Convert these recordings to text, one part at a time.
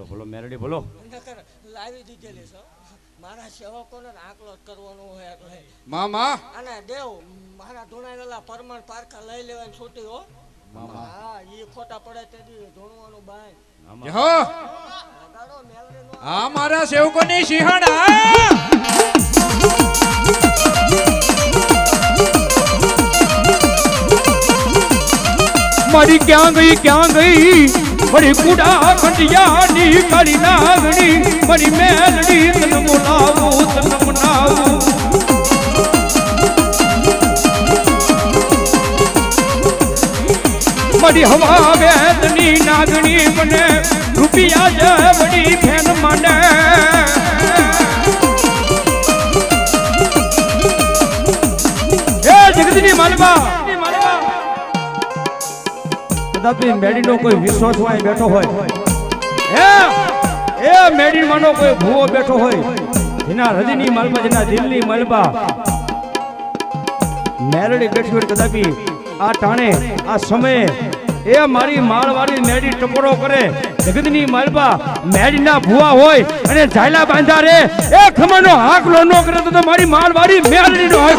બોલો બોલો મેરડી બોલો. લાવી દીધેલી છો મારા સેવકોને આકલો જ કરવાનો હોય એટલે મામા. અને દેવ મારા ધૂણાયેલા પરમાણ પારખા લઈ લેવાની છૂટી હો. હા ઈ ખોટા પડે ધૂણવાનું બાય. આ મારા સેવકોની સિંહણા મારી ક્યાં ગઈ ક્યાં ગઈ? મારી કુડા ખંડિયા ની કાળી નાગણી મારી મેલડી તન બોલાવું તન મનાવું મારી હવા વેદની નાગણી મને રૂપિયા જ વળી ફેન મને જગતની માલવા કદાપી મેડીનો કોઈ વિશ્વાસ હોય બેઠો હોય. એ એ મેડીમાંનો કોઈ ભૂવો બેઠો હોય? જેના હૃદયની માલમાં જેના દિલની માલમાં મેરડી બેઠી હોય કદાપી આ ટાણે, આ સમયે. એ મારી માળવાળી મેડી ટપોરો કરે. જગતની માલબા, મેડીના ભૂવા હોય અને ઝાયલા બાંધા રે. એ ખમાનો હાકલો નો કરે તો મારી માળવાળી મેરડીનો હોય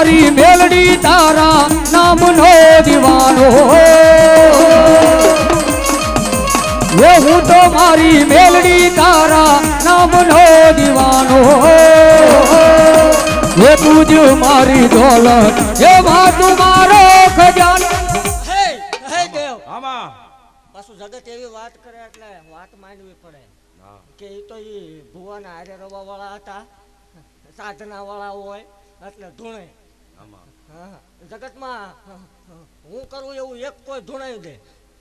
મારી મેલડી તારા નામનો દીવાનો એ હું તો મારી મેલડી તારા નામનો દીવાનો એ તું જ મારી દોલત એ તું મારો ખજાનો. હે હે દેવ. આમાં. પાછું જગત એવી વાત કરે એટલે વાત માંડવી પડે. કે એ તો એ ભુવાના હારે રવા વાળા હતા સાધના વાળા હોય એટલે ધૂણે. જગતમાં હું કરું એવું એક કોઈ ધૂણાવી દે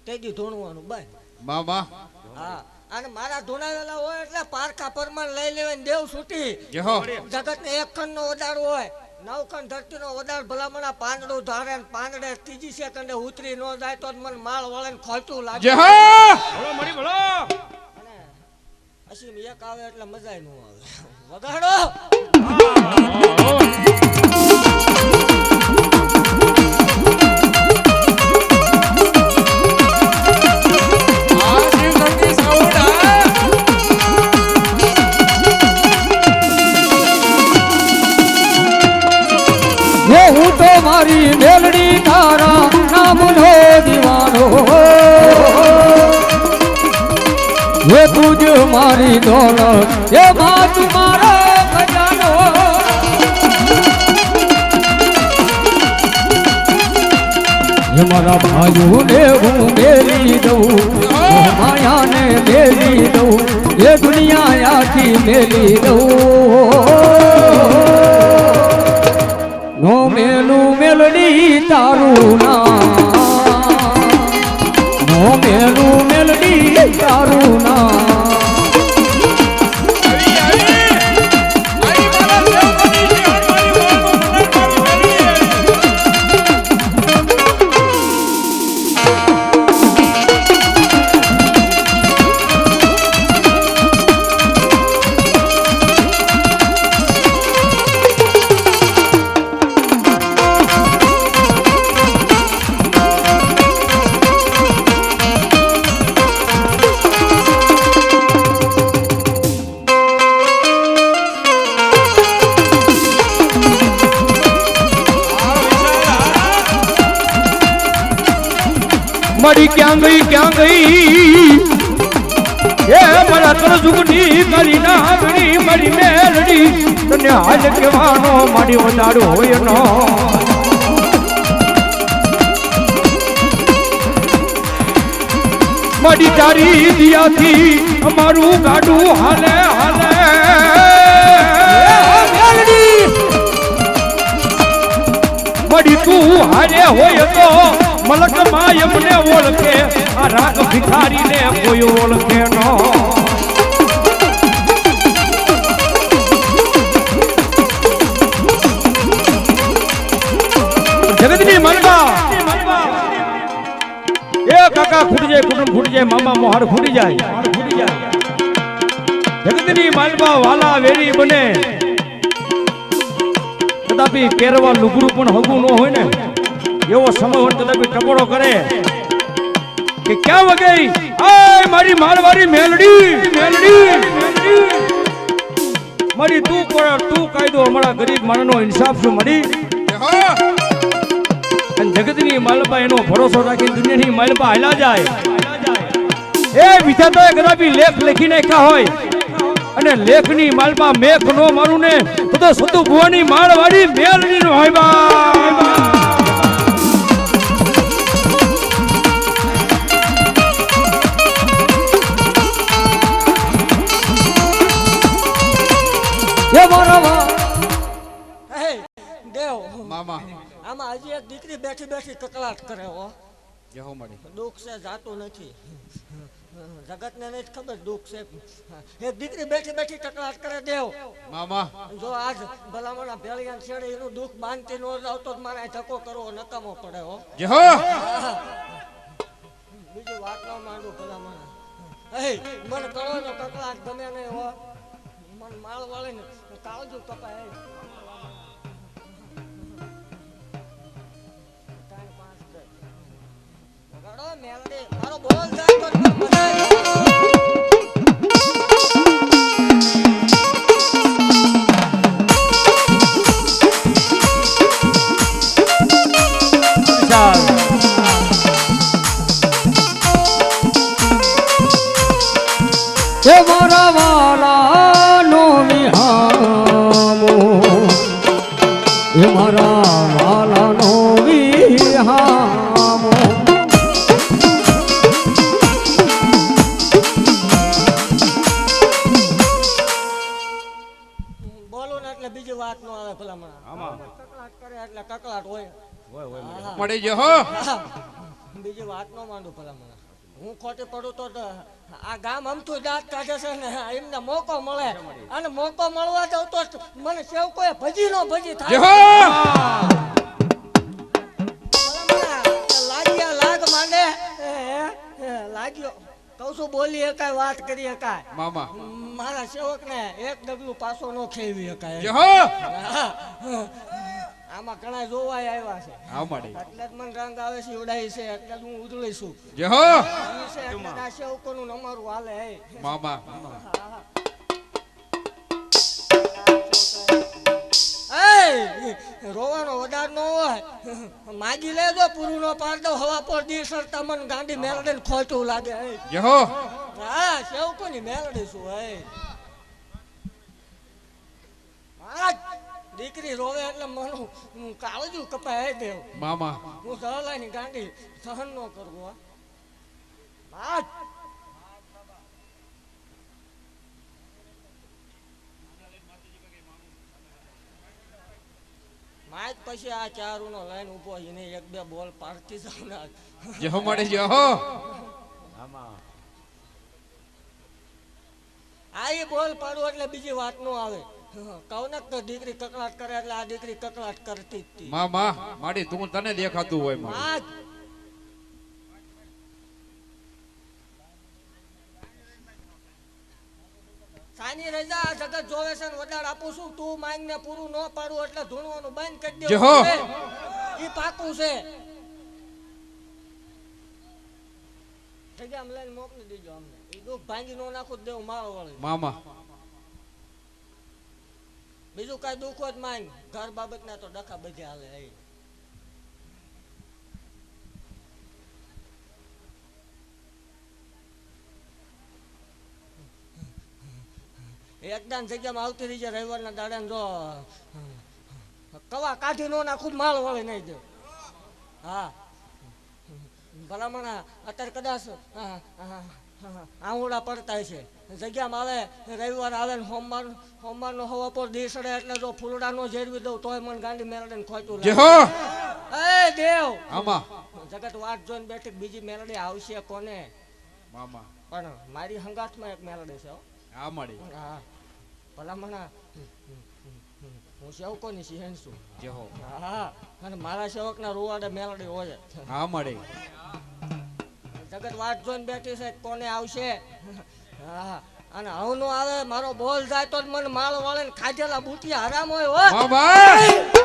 તેજી ધૂણવાનું ધૂણવાનું વાહ વાહ. હા અને મારા ધૂણાવેલા હોય એટલે પારખા પરમાણ લઈ લેવાય દેવ છૂટી. જગત ને એક ખંડ નો વધાર હોય નવ ખંડ ધરતી નો વધાર ભલામણા પાંદડું ધારે ને પાંદડે ત્રીજી સેકન્ડે ઉતરી ન જાય તો જ મને માળ વળે ખોલતું લાગે. મળી અસીમ એક આવે એટલે મજા ન આવે. વગાડો. એ હું તો મારી મેલડી તારા નામનો દીવાનો. હે તું જ મારી દોલત, હે મા તું મારો ખજાનો. એ મારા ભાઈઓને હું મેલી દઉં માયાને મેલી દઉં એ દુનિયા આખી મેલી દઉં. નો મેલું મેલડી તારું નામ. નો મેલું મેલડી તારું ના મારી ક્યાં ગઈ ક્યાં ગઈ? એ મારા કરજુગની મારી નાગણી મારી મેલડી તને હાલ કહેવાનો મારી વધારો હોય નો મારી તારી દિયાથી અમારું ગાડું હાલે હાલે. મળી તું હારે હોય તો મલક માયમને ઓળખે. આ રાગ ભિખારીને કોઈ ઓળખે નો. જગતની મલબા એ કાકા ખૂટી જાય કુટુંબ ખૂટી જાય મામા મોહર ખૂટી જાય. ખૂટી જાય જગતની વાલા વેરી બને. કદાપી પહેરવા લુગરું પણ હગું ન હોય ને. એવો સમય હોય કદાપી ટકોરો કરે. કે ક્યાં વગઈ? આય, મારી મારવારી મેલડી મેલડી મારી તું કોણ? તું કાયદો અમારા ગરીબ માણસનો ઇન્સાફ શું મળી અને જગતની માલપા એનો ભરોસો રાખી દુનિયાની માલપા હાલા જાય. એ વિધાતાએ કદાપી લેખ લખી નાખ્યા હોય. અને લેખની માલમાં મેખ નો મારું ને, તો તો સતુ ભુવાની માળવાળી મેલડી નો હોય બા. એ બરોબર દેવ મામા આમાં હજી એક દીકરી બેઠી બેઠી કકળાટ કરે હો. જય હો દુઃખ છે જાતું નથી. જગતને નહીં ખબર દુઃખ છે. એક દીકરી બેઠી બેઠી કકળાટ કરે દેવ મામા જો આજ ભલામણા ભેળિયા છેડે એનું દુઃખ માનતી નો આવતો જ મારે ધક્કો કરવો નકામો પડે હો. બીજી વાત ન માંડું ભલામણા. મને મને નો કકળાટ ગમે નહીં હો. મન માળ વાળે ને તાળજો મેલડી. મારો બોલ જાય તો મજા આવી. મારા વાલાનો વિહામો. એ મારા વાલાનો વિહામો. બોલો ને એટલે બીજી વાત નો આવે ભલામણા. આમાં. કકળાટ કરે એટલે કકળાટ હોય. હોય હોય હા. મળી હો. બીજી વાત નો માંડું ભલામણા. હું ખોટી પડું તો તો આ ગામ અમથું દાંત કાઢે છે ને એમને મોકો મળે. અને મોકો મળવા દઉં તો મને સેવ કોઈ ભજી નો ભજી થાય હો લાગ્યા લાગ માંડે. લાગ્યો કહું છું બોલી એકાય વાત કરી એકાય મામા. મારા સેવક ને એક ડગલું પાછો નો ખેવી એકાય આમાં ઘણા જોવાય આવ્યા છે. આવ માડી. એટલે જ મને રંગ આવે છે ઉડાય છે એટલે જ હું ઉજળી છું. જે હો! ઈ ઉપરનું અમારું હાલે હે. મામા રોવાનો વધાર નો હોય. માગી લેજો પૂરું નો પાડ દો હવા પર દી સરતા મન ગાંડી મેલડી ખોટું લાગે હે. હા! સેવકો હા સેવકોની મેલડી શું હે આ દીકરી રોવે એટલે મનું કાળજું કપાય દેવ મામા. હું સરલાની ગાંડી સહન નો કરવો વાત માય પછી આ ચારું નો લાઈન ઊભો એને એક બે બોલ પાડતી જાવ ને જય હો માડી હો. આમાં આ બોલ પાડું એટલે બીજી વાત નો આવે. કહું ને કે દીકરી કકળાટ કરે એટલે આ દીકરી કકળાટ કરતી હતી માં માં માડી તું તને દેખાતું હોયમાં સાની રજા જગત જોવે છે વડાડ આપું છું. તું માંગ ને પૂરું ન પાડું એટલે ધૂણવાનું બંધ કરી. દેવું ઈ પાકું છે. જગ્યા લઈને મોકલી દેજો અમને. ઈ દુઃખ ભાંગી નો નાખું દેવ દેવું મારો વળી. મામા. બીજું કાંઈ દુઃખ જ માંગ ઘર બાબતના તો ડખા બધે હાલે, હે. એકદમ જગ્યામાં આવતી રહી છે રવિવારના દાડા જો, કવા કાઢી નો નાખું માલ વાળે નહીં દે. હા. ભલામણ, અત્યારે કદાચ હા, પડતા છે. જગ્યામાં આવે રવિવાર આવે ને સોમવાર સોમવારનો હવા પર દી સડે એટલે જો ફૂલડા નો જેરવી દઉં તોય મને ગાંડી મેલડીને ને જય લાગે. હો! એ દેવ! આમાં. જગત વાત જોઈને બેઠી બીજી મેલડી આવશે કોને? મામા. પણ મારી હંગાતમાં એક મેલડી છે હા. મળી હા. ભલામણા હું સેવકોની સિંહણ છું. જે હો. હા. અને મારા સેવકના રૂવાડે મેલડી હોય. હા માડી જગત વાત જોઈને બેઠી છે, કોને આવશે? હા, અને હવનો આવે, મારો બોલ જાય તો મને માળ વાળે ને ખાધેલા બુટિયા હરામ હોય, હો.